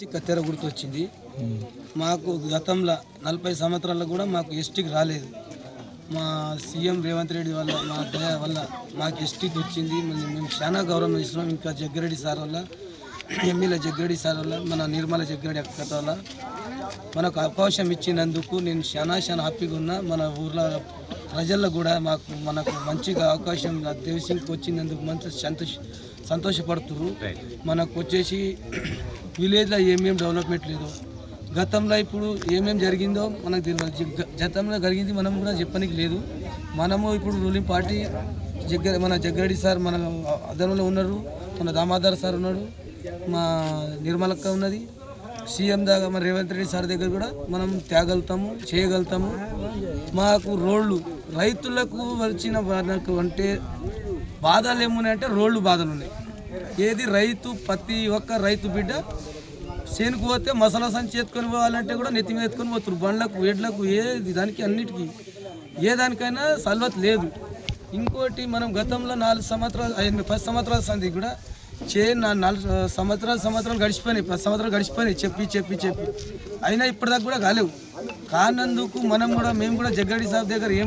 SC కత్తెర గుర్తొచ్చింది. మాకు గతంలో నలభై సంవత్సరాల్లో కూడా మాకు ఎస్టీకి రాలేదు. మా సీఎం రేవంత్ రెడ్డి వల్ల మా దయ వల్ల మాకు ఎస్టీకి వచ్చింది. మళ్ళీ మేము చాలా గౌరవం ఇస్తున్నాం ఇంకా జగ్గిరెడ్డి సార్ వల్ల ఎమ్మెల్యే జగ్గిరెడ్డి సార్ వల్ల మన నిర్మల జగ్గిరెడ్డి అక్క వల్ల మనకు అవకాశం ఇచ్చినందుకు నేను చాలా చాలా హ్యాపీగా ఉన్నా. మన ఊర్లో ప్రజల్లో కూడా మాకు మనకు మంచిగా అవకాశం దేవసింగ్కి వచ్చినందుకు మంచి సంతోష సంతోషపడుతున్నారు. మనకు వచ్చేసి విలేజ్లో ఏమేమి డెవలప్మెంట్ లేదు గతంలో ఇప్పుడు ఏమేమి జరిగిందో మనకు తెలియదు గతంలో జరిగింది మనం కూడా చెప్పనికి లేదు. మనము ఇప్పుడు రూలింగ్ పార్టీ జగ్గ మన జగ్గారెడ్డి సార్ మన అదనంలో ఉన్నారు మన దామోదర్ సార్ ఉన్నాడు మా నిర్మలక్క ఉన్నది. సీఎం దాకా మన రేవంత్ రెడ్డి సార్ దగ్గర కూడా మనం తేగలుగుతాము చేయగలుగుతాము. మాకు రోడ్లు రైతులకు వచ్చిన అంటే బాధలు ఏమున్నాయంటే రోడ్లు బాధలు ఉన్నాయి. ఏది రైతు ప్రతి ఒక్క రైతు బిడ్డ చేనుకు పోతే మసాలా సంచి ఎత్తుకొని పోవాలంటే కూడా నెత్తి మీద ఎత్తుకొని పోతారు. బండ్లకు ఎడ్లకు ఏ దానికి అన్నిటికీ. ఏ దానికైనా సల్వత్ లేదు. ఇంకోటి మనం గతంలో నాలుగు సంవత్సరాలు ఐదు పది సంవత్సరాల సంది కూడా చే నాలుగు సంవత్సరాలు సంవత్సరాలు గడిచిపోయినాయి. పది సంవత్సరాలు గడిచిపోయినాయి. చెప్పి చెప్పి చెప్పి. అయినా ఇప్పటిదాకా కూడా కాలేవు. కానందుకు మనం కూడా మేము కూడా జగ్గడి సాబ్ దగ్గర ఏం